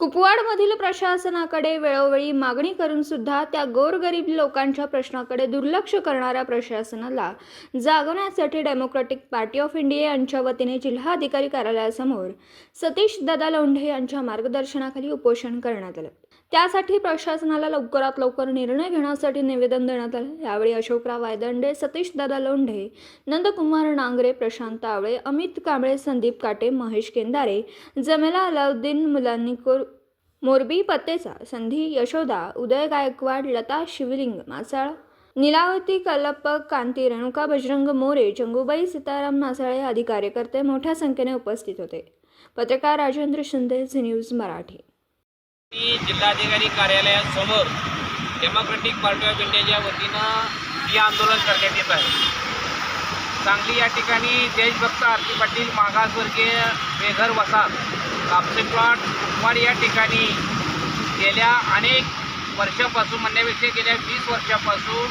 कुपवाडमधील प्रशासनाकडे वेळोवेळी मागणी करून सुद्धा त्या गोरगरीब लोकांच्या प्रश्नाकडे दुर्लक्ष करणाऱ्या प्रशासनाला जागवण्यासाठी डेमोक्रॅटिक पार्टी ऑफ इंडिया यांच्या वतीने जिल्हाधिकारी कार्यालयासमोर सतीश दादा लोंढे यांच्या मार्गदर्शनाखाली उपोषण करण्यात आलं. त्यासाठी प्रशासनाला लवकरात लवकर निर्णय घेण्यासाठी निवेदन देण्यात आलं. यावेळी अशोकराव वायदंडे सतीश दादा लोंढे नंदकुमार नांगरे प्रशांत आवळे अमित कांबळे संदीप काटे महेश केंदारे जमेला अलाउद्दीन मुलांनीकोर मोरबी पत्तेचा संधी यशोदा उदय गायकवाड लता शिवलिंग मासाळ नीलावती कल्लप्प कांती रेणुका बजरंग मोरे जंगूबाई सीताराम मासाळे आदी कार्यकर्ते मोठ्या संख्येने उपस्थित होते. पत्रकार राजेंद्र शिंदे झी न्यूज मराठी जिल्हाधिकारी कार्यालयासमोर डेमोक्रेटिक पार्टी ऑफ इंडियाच्या वतीनं हे आंदोलन करण्यात येत आहे. सांगली या ठिकाणी देशभक्त आरती पाटील मागासवर्गीय बेघर वसाहत. कापसे प्लॉट कुपवाड या ठिकाणी गेल्या अनेक वर्षापासून म्हणण्यापेक्षा गेल्या वीस वर्षापासून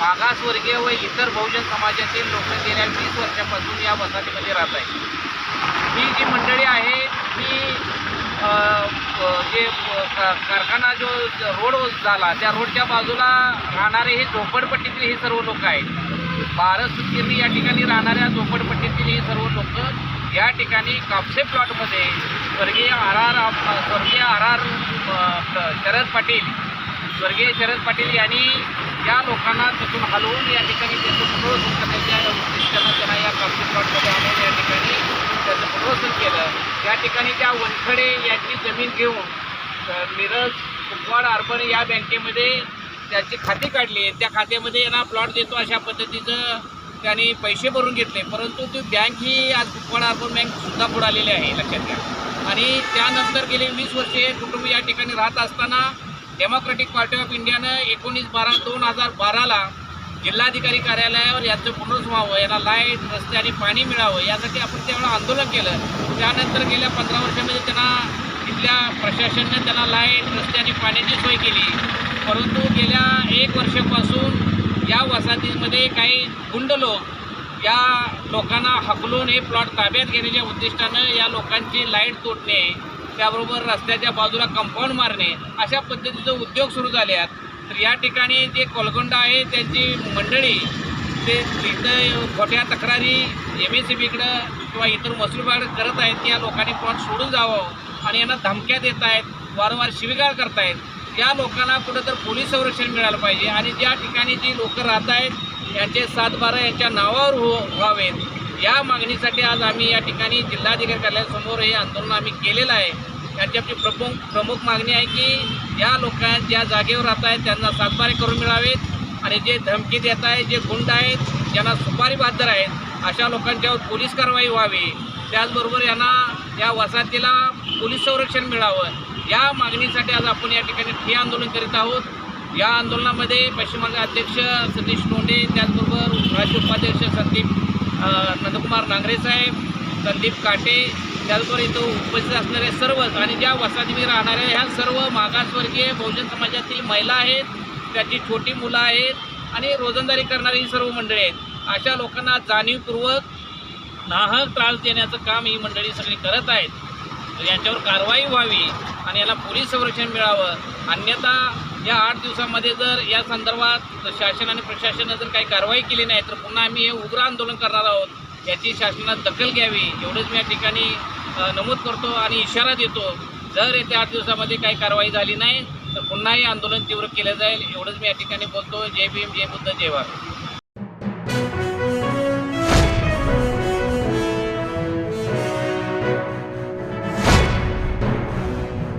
मागासवर्गीय व इतर बहुजन समाजातील लोक गेल्या वीस वर्षापासून या वसाहतीमध्ये राहत आहेत. ही जी मंडळी आहे ही जे कारखाना जो रोड झाला त्या रोडच्या बाजूला राहणारे हे झोपडपट्टीतील हे सर्व लोक आहेत. भारत या ठिकाणी राहणाऱ्या झोपडपट्टीतील हे सर्व लोक या ठिकाणी कापसे प्लॉटमध्ये स्वर्गीय आर आर स्वर्गीय आर आर शरद पाटील स्वर्गीय शरद पाटील यांनी या लोकांना तिथून हलवून या ठिकाणी त्याचं पुनर्वसन करण्याच्या उद्देशानं त्यांना या कापसे प्लॉटमध्ये आणून या ठिकाणी त्याचं पुनर्वसन केलं. या ठिकाणी त्या वनखडे यांची जमीन घेऊन मिरज कुपवाड अर्बन या बँकेमध्ये त्याची खाती काढली त्या खात्यामध्ये यांना प्लॉट देतो अशा पद्धतीचं त्यांनी पैसे भरून घेतले. परंतु ती बँक ही आज कुपवाडा अर्बन बँकसुद्धा बुडालेली आहे लक्षात घ्या. आणि त्यानंतर गेले वीस वर्षे कुटुंब या ठिकाणी राहत असताना डेमोक्रॅटिक पार्टी ऑफ इंडियानं एकोणीस बारा दोन हजार बाराला जिल्हाधिकारी कार्यालयावर याचं पुनर्स व्हावं याला लाइट रस्ते आणि पाणी मिळावं यासाठी आपण त्यावेळेला आंदोलन केलं. त्यानंतर गेल्या पंधरा वर्षामध्ये त्यांना इथल्या प्रशासनाने त्यांना लाइट रस्ते आणि पाण्याची सोय केली. परंतु गेल्या एक वर्षापासून या वसाहतीमध्ये काही गुंड लोक या लोकांना हकलून हे प्लॉट ताब्यात घेण्याच्या उद्दिष्टानं या लोकांची लाइट तोडणे त्याबरोबर रस्त्याच्या बाजूला कंपाऊंड मारणे अशा पद्धतीचे उद्योग सुरू झाले आहेत तर या ठिकाणी जे कोलगोंडा आहे त्यांची मंडळी ते तिथं खोट्या तक्रारी एम एस सी बीकडं किंवा इतर महसूलबाड करत आहेत की या लोकांनी प्लॉट सोडून जावं. आणि यांना धमक्या देत आहेत वारंवार शिवीगाळ करतायत. या लोकांना कुठं तर पोलीस संरक्षण मिळालं पाहिजे आणि ज्या ठिकाणी जी लोक राहत आहेत यांचे सातबारा यांच्या नावावर हो व्हावेत. या मागणीसाठी आज आम्ही या ठिकाणी जिल्हाधिकारी कार्यालयासमोर हे आंदोलन आम्ही केलेलं आहे. त्यांची आपली प्रमुख प्रमुख मागणी आहे की या लोकां ज्या जागेवर राहत आहेत त्यांना सातबारे करून मिळावेत. आणि जे धमकी देत आहेत जे गुंड आहेत ज्यांना सुपारी बहादर आहेत अशा लोकांच्यावर पोलीस कारवाई व्हावी. त्याचबरोबर यांना या वसाहतीला पोलीस संरक्षण मिळावं. या मागणीसाठी आज आपण या ठिकाणी ठे आंदोलन करीत आहोत. या आंदोलनामध्ये पश्चिम बंगाल अध्यक्ष सतीश लोंढे त्याचबरोबर राज्य उपाध्यक्ष संदीप नंदकुमार नांगरे साहेब संदीप काटे त्याचबरोबर इथं उपस्थित असणारे सर्वच आणि ज्या वसाहतीमध्ये राहणाऱ्या ह्या सर्व मागासवर्गीय बहुजन समाजातील महिला आहेत त्याची छोटी मुलं आहेत आणि रोजंदारी करणारी ही सर्व मंडळी आहेत. अशा लोकांना जाणीवपूर्वक नाहक त्रास देण्याचं काम ही मंडळी सगळी करत आहेत. तर यांच्यावर कारवाई व्हावी आणि याला पोलीस संरक्षण मिळावं. अन्यथा या आठ दिवसामध्ये जर या संदर्भात शासन आणि प्रशासनानं जर काही कारवाई केली नाही तर पुन्हा आम्ही हे उग्र आंदोलन करणार आहोत. याची शासनात दखल घ्यावी. एवढंच मी या ठिकाणी नमूद करतो आणि इशारा देतो. जर येत्या आठ दिवसामध्ये काही कारवाई झाली नाही तर पुन्हा हे आंदोलन तीव्र केलं जाईल. एवढंच मी या ठिकाणी बोलतो. जय भीम जय बुद्ध जय भारत.